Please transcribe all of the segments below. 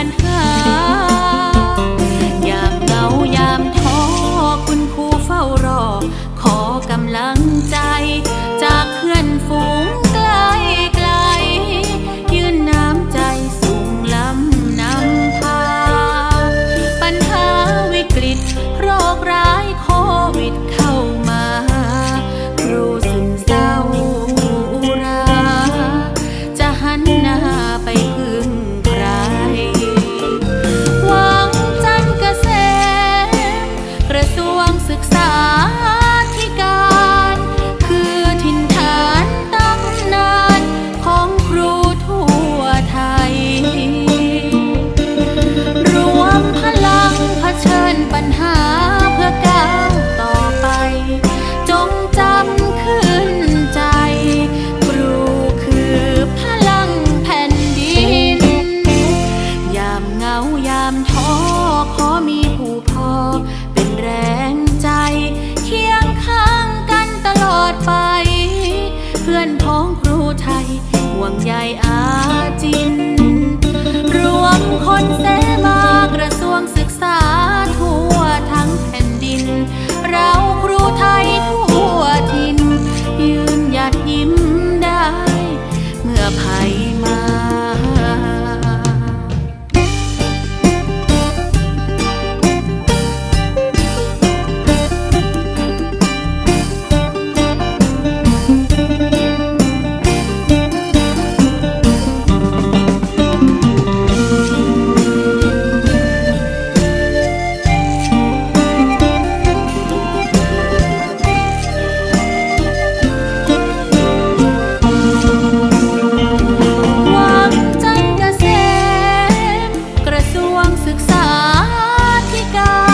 ปัญหา วงศึกษา คนเสมากระทรวงศึกษา วงศึกษาธิการ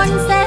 คนแส